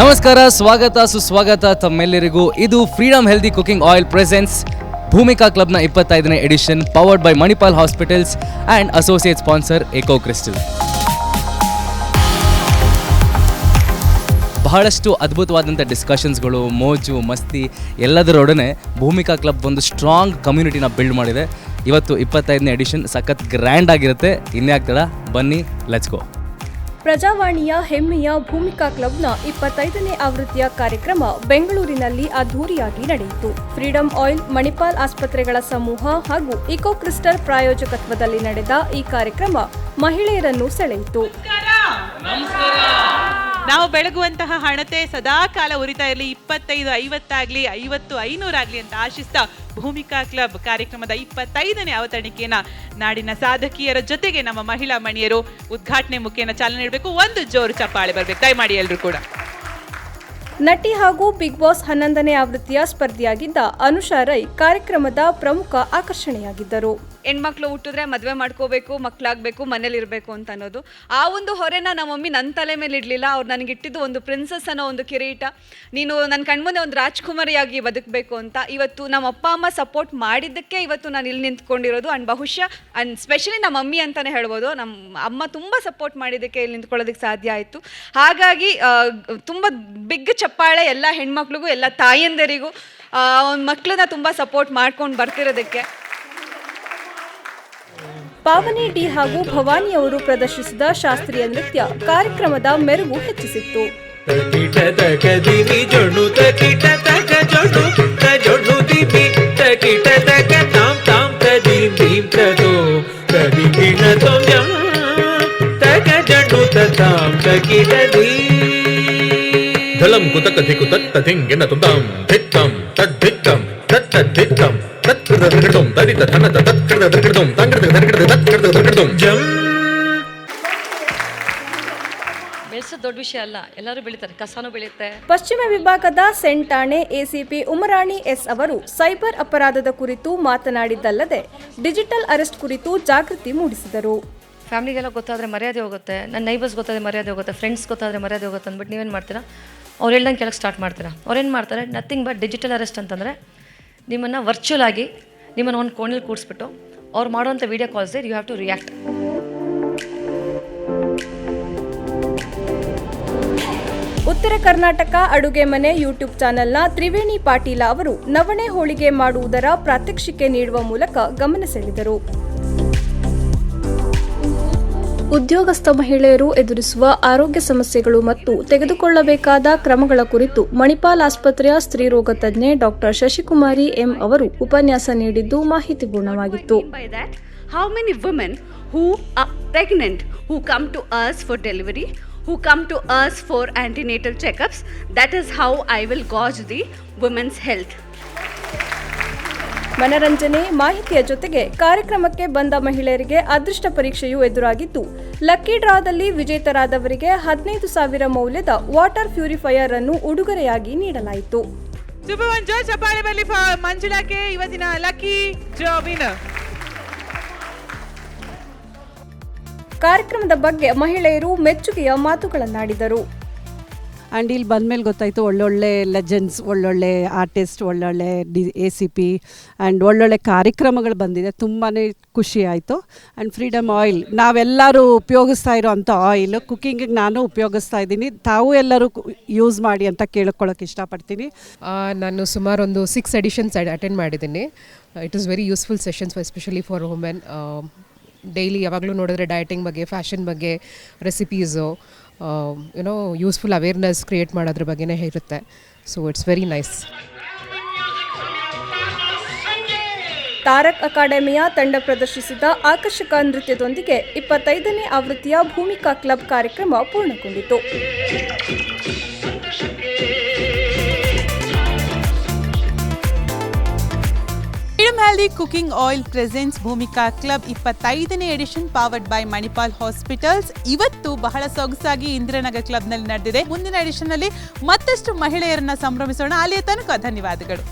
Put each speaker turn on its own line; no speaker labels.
ನಮಸ್ಕಾರ, ಸ್ವಾಗತ, ಸುಸ್ವಾಗತ ತಮ್ಮೆಲ್ಲರಿಗೂ. ಇದು freedom healthy cooking oil presents Bhoomika ಕ್ಲಬ್ನ ಇಪ್ಪತ್ತೈದನೇ edition powered by Manipal hospitals and associate sponsor eco crystal ಬಹಳಷ್ಟು ಅದ್ಭುತವಾದಂಥ ಡಿಸ್ಕಷನ್ಸ್ಗಳು ಮೋಜು, ಮಸ್ತಿ, ಎಲ್ಲದರೊಡನೆ ಭೂಮಿಕಾ ಕ್ಲಬ್ ಒಂದು ಸ್ಟ್ರಾಂಗ್ ಕಮ್ಯುನಿಟಿನ ಬಿಲ್ಡ್ ಮಾಡಿದೆ. ಇವತ್ತು ಇಪ್ಪತ್ತೈದನೇ ಎಡಿಷನ್ ಸಖತ್ ಗ್ರ್ಯಾಂಡ್ ಆಗಿರುತ್ತೆ. ಇನ್ಯಾಗ್ತಡ ಬನ್ನಿ ಲೆಟ್ಸ್ ಗೋ
ಪ್ರಜಾವಾಣಿಯ ಹೆಮ್ಮೆಯ ಭೂಮಿಕಾ ಕ್ಲಬ್ನ ಇಪ್ಪತ್ತೈದನೇ ಆವೃತ್ತಿಯ ಕಾರ್ಯಕ್ರಮ ಬೆಂಗಳೂರಿನಲ್ಲಿ ಅದ್ಧೂರಿಯಾಗಿ ನಡೆಯಿತು. ಫ್ರೀಡಂ ಆಯಿಲ್, ಮಣಿಪಾಲ್ ಆಸ್ಪತ್ರೆಗಳ ಸಮೂಹ ಹಾಗೂ ಇಕೋ ಕ್ರಿಸ್ಟಲ್ ಪ್ರಾಯೋಜಕತ್ವದಲ್ಲಿ ನಡೆದ ಈ ಕಾರ್ಯಕ್ರಮ ಮಹಿಳೆಯರನ್ನು ಸೆಳೆಯಿತು.
ನಾವು ಬೆಳಗುವಂತಹ ಹಣತೆ ಸದಾ ಕಾಲ ಉರಿತಾ ಇರಲಿ. ಇಪ್ಪತ್ತೈದು, ಐವತ್ತಾಗ್ಲಿ, ಐವತ್ತು, ಐನೂರಾಗ್ಲಿ ಅಂತ ಆಶಿಸ್ತಾ ಭೂಮಿಕಾ ಕ್ಲಬ್ ಕಾರ್ಯಕ್ರಮದ ಇಪ್ಪತ್ತೈದನೇ ಅವತರಣಿಕೆಯನ್ನ ನಾಡಿನ ಸಾಧಕಿಯರ ಜೊತೆಗೆ ನಮ್ಮ ಮಹಿಳಾ ಮಣಿಯರು ಉದ್ಘಾಟನೆ ಮುಖೇನ ಚಾಲನೆ ನೀಡಬೇಕು. ಒಂದು ಜೋರು ಚಪ್ಪಾಳೆ ಬರ್ಬೇಕು. ದಯಮಾಡಿ ಎಲ್ಲರೂ ಕೂಡ.
ನಟಿ ಹಾಗೂ ಬಿಗ್ ಬಾಸ್ ಹನ್ನೊಂದನೇ ಆವೃತ್ತಿಯ ಸ್ಪರ್ಧಿಯಾಗಿದ್ದ ಅನುಷಾ ರೈ ಕಾರ್ಯಕ್ರಮದ ಪ್ರಮುಖ ಆಕರ್ಷಣೆಯಾಗಿದ್ದರು.
ಹೆಣ್ಮಕ್ಳು ಹುಟ್ಟಿದ್ರೆ ಮದುವೆ ಮಾಡ್ಕೋಬೇಕು ಮಕ್ಕಳಾಗಬೇಕು ಮನೇಲಿರಬೇಕು ಅಂತ ಅನ್ನೋದು. ಆ ಒಂದು ಹೊರೆನ ನಮ್ಮ ಮಮ್ಮಿ ನನ್ನ ತಲೆ ಮೇಲೆ ಇಡಲಿಲ್ಲ. ಅವ್ರು ನನಗೆ ಇಟ್ಟಿದ್ದು ಒಂದು ಪ್ರಿನ್ಸಸ್ ಅನ್ನೋ ಒಂದು ಕಿರೀಟ. ನೀನು ನನ್ನ ಕಣ್ಮುಂದೆ ಒಂದು ರಾಜ್ಕುಮಾರಿಯಾಗಿ ಬದುಕಬೇಕು ಅಂತ ಇವತ್ತು ನಮ್ಮ ಅಪ್ಪ, ಅಮ್ಮ ಸಪೋರ್ಟ್ ಮಾಡಿದ್ದಕ್ಕೆ ಇವತ್ತು ನಾನು ಇಲ್ಲಿ ನಿಂತ್ಕೊಂಡಿರೋದು. ಆ್ಯಂಡ್ ಬಹುಶಃ ಆ್ಯಂಡ್ ಸ್ಪೆಷಲಿ ನಮ್ಮ ಮಮ್ಮಿ ಅಂತಲೇ ಹೇಳ್ಬೋದು. ನಮ್ಮ ಅಮ್ಮ ತುಂಬ ಸಪೋರ್ಟ್ ಮಾಡಿದ್ದಕ್ಕೆ ಇಲ್ಲಿ ನಿಂತ್ಕೊಳ್ಳೋದಕ್ಕೆ ಸಾಧ್ಯ ಆಯಿತು. ಹಾಗಾಗಿ ತುಂಬ ಬಿಗ್ ಚಪ್ಪಾಳೆ ಎಲ್ಲ ಹೆಣ್ಮಕ್ಳಿಗೂ, ಎಲ್ಲ ತಾಯಂದರಿಗೂ ಮಕ್ಕಳನ್ನ ತುಂಬ ಸಪೋರ್ಟ್ ಮಾಡ್ಕೊಂಡು ಬರ್ತಿರೋದಕ್ಕೆ.
ಪಾವನಿ ಡಿ ಹಾಗೂ ಭವಾನಿ ಅವರು ಪ್ರದರ್ಶಿಸಿದ ಶಾಸ್ತ್ರೀಯ ನೃತ್ಯ ಕಾರ್ಯಕ್ರಮದ ಮೆರುಗು ಹೆಚ್ಚಿಸಿತ್ತು.
ಧಲಂ ಕುತಕ ಧಿಕು ತತ್ತ ಧಿಂಗಿನ ತುಂತಾಂ ಧಿತ್ತಂ ತದ್ಧಿತ್ತಂ ತತ್ತ
ಬೆಳೆಸೋದು ದೊಡ್ಡ ವಿಷಯ ಅಲ್ಲ ಎಲ್ಲರೂ ಬೆಳೀತಾರೆ ಕಸನೂ ಬೆಳೆಯುತ್ತೆ
ಪಶ್ಚಿಮ ವಿಭಾಗದ ಸೆಂಟ್ ಠಾಣೆ ಎಸಿಪಿ ಉಮರಾಣಿ ಎಸ್ ಅವರು ಸೈಬರ್ ಅಪರಾಧದ ಕುರಿತು ಮಾತನಾಡಿದ್ದಲ್ಲದೆ ಡಿಜಿಟಲ್ ಅರೆಸ್ಟ್ ಕುರಿತು ಜಾಗೃತಿ ಮೂಡಿಸಿದರು.
ಫ್ಯಾಮಿಲಿಗೆಲ್ಲ ಗೊತ್ತಾದರೆ ಮರ್ಯಾದೆ ಹೋಗುತ್ತೆ ನನ್ನ ನೈಬರ್ಸ್ ಗೊತ್ತಾದರೆ ಮರ್ಯಾದೆ ಹೋಗುತ್ತೆ ಫ್ರೆಂಡ್ಸ್ ಗೊತ್ತಾದರೆ ಮರ್ಯಾದೆ ಹೋಗುತ್ತೆ ಅಂದ್ಬಿಟ್ಟು ನೀವೇನು ಮಾಡ್ತೀರಾ? ಅವ್ರು ಹೇಳ್ದಂಗೆ ಕೆಳಗೆ ಸ್ಟಾರ್ಟ್ ಮಾಡ್ತೀರಾ? ಅವ್ರೇನು ಮಾಡ್ತಾರೆ? ನಥಿಂಗ್ ಬಟ್ ಡಿಜಿಟಲ್ ಅರೆಸ್ಟ್ ಅಂತಂದರೆ ನಿಮ್ಮನ್ನು ವರ್ಚುವಲ್ ಆಗಿ ನಿಮ್ಮನ್ನು ಒಂದು ಕೋಣಲ್ಲಿ ಕೂಡಿಸ್ಬಿಟ್ಟು ಅವ್ರು ಮಾಡುವಂಥ video calls you have to react
Uttara Karnataka ಅಡುಗೆ ಮನೆ ಯೂಟ್ಯೂಬ್ ಚಾನೆಲ್ನ ತ್ರಿವೇಣಿ ಪಾಟೀಲ ಅವರು ನವಣೆ ಹೋಳಿಗೆ ಮಾಡುವುದರ ಪ್ರಾತ್ಯಕ್ಷಿಕೆ ನೀಡುವ ಮೂಲಕ ಗಮನ ಸೆಳೆದರು. ಉದ್ಯೋಗಸ್ಥ ಮಹಿಳೆಯರು ಎದುರಿಸುವ ಆರೋಗ್ಯ ಸಮಸ್ಯೆಗಳು ಮತ್ತು ತೆಗೆದುಕೊಳ್ಳಬೇಕಾದ ಕ್ರಮಗಳ ಕುರಿತು ಮಣಿಪಾಲ್ ಆಸ್ಪತ್ರೆಯ ಸ್ತ್ರೀ ರೋಗ ತಜ್ಞೆ ಡಾಕ್ಟರ್ ಶಶಿಕುಮಾರಿ ಎಂ ಅವರು ಉಪನ್ಯಾಸ ನೀಡಿದ್ದು
ಮಾಹಿತಿ ಪೂರ್ಣವಾಗಿತ್ತು. How many women who pregnant who come to us for delivery who come to us for checkups how I will gauge the women's health
ಮನರಂಜನೆ ಮಾಹಿತಿಯ ಜೊತೆಗೆ ಕಾರ್ಯಕ್ರಮಕ್ಕೆ ಬಂದ ಮಹಿಳೆಯರಿಗೆ ಅದೃಷ್ಟ ಪರೀಕ್ಷೆಯು ಎದುರಾಗಿದ್ದು ಲಕ್ಕಿ ಡ್ರಾದಲ್ಲಿ ವಿಜೇತರಾದವರಿಗೆ ಹದಿನೈದು ಸಾವಿರ ಮೌಲ್ಯದ ವಾಟರ್ ಪ್ಯೂರಿಫೈಯರ್ ಅನ್ನು ಉಡುಗೊರೆಯಾಗಿ ನೀಡಲಾಯಿತು.
ಇವತ್ತಿನ ಲಕ್ಕಿ
ಕಾರ್ಯಕ್ರಮದ ಬಗ್ಗೆ ಮಹಿಳೆಯರು ಮೆಚ್ಚುಗೆಯ ಮಾತುಗಳನ್ನಾಡಿದರು.
ಆ್ಯಂಡ್ ಇಲ್ಲಿ ಬಂದಮೇಲೆ ಗೊತ್ತಾಯಿತು ಒಳ್ಳೊಳ್ಳೆ ಲೆಜೆಂಡ್ಸ್ ಒಳ್ಳೊಳ್ಳೆ ಆರ್ಟಿಸ್ಟ್ ಒಳ್ಳೊಳ್ಳೆ D A C P and ಒಳ್ಳೊಳ್ಳೆ ಕಾರ್ಯಕ್ರಮಗಳು ಬಂದಿದೆ. ತುಂಬಾ ಖುಷಿ ಆಯಿತು. ಆ್ಯಂಡ್ ಫ್ರೀಡಮ್ ಆಯಿಲ್ ನಾವೆಲ್ಲರೂ ಉಪಯೋಗಿಸ್ತಾ ಇರೋವಂಥ ಆಯಿಲ್ ಕುಕ್ಕಿಂಗಿಗೆ ನಾನು ಉಪಯೋಗಿಸ್ತಾ ಇದ್ದೀನಿ. ತಾವು ಎಲ್ಲರೂ ಯೂಸ್ ಮಾಡಿ ಅಂತ ಕೇಳ್ಕೊಳ್ಳೋಕೆ ಇಷ್ಟಪಡ್ತೀನಿ.
ನಾನು ಸುಮಾರು ಒಂದು ಸಿಕ್ಸ್ ಎಡಿಷನ್ಸ್ ಅಟೆಂಡ್ ಮಾಡಿದ್ದೀನಿ. It is very useful sessions especially for women daily ಯಾವಾಗಲೂ ನೋಡಿದ್ರೆ ಡಯಟಿಂಗ್ ಬಗ್ಗೆ ಫ್ಯಾಷನ್ ಬಗ್ಗೆ recipes you know useful awareness create ಮಾಡೋದ್ರ ಬಗ್ಗೆನೇ ಇರುತ್ತೆ. So it's very nice
Tarak ಅಕಾಡೆಮಿಯ ತಂಡ ಪ್ರದರ್ಶಿಸಿದ ಆಕರ್ಷಕ ನೃತ್ಯದೊಂದಿಗೆ ಇಪ್ಪತ್ತೈದನೇ ಆವೃತ್ತಿಯ ಭೂಮಿಕಾ ಕ್ಲಬ್ ಕಾರ್ಯಕ್ರಮ ಪೂರ್ಣಗೊಂಡಿತು.
Healthy cooking oil presents Bhoomika club ಇಪ್ಪತ್ತೈದನೇ edition powered by Manipal hospitals ಇವತ್ತು ಬಹಳ ಸೊಗಸಾಗಿ ಇಂದಿರಾನಗರ್ ಕ್ಲಬ್ನಲ್ಲಿ ನಡೆದಿದೆ. ಮುಂದಿನ ಎಡಿಷನ್ನಲ್ಲಿ ಮತ್ತಷ್ಟು ಮಹಿಳೆಯರನ್ನ ಸಂಭ್ರಮಿಸೋಣ. ಅಲ್ಲಿಯ ತನಕ ಧನ್ಯವಾದಗಳು.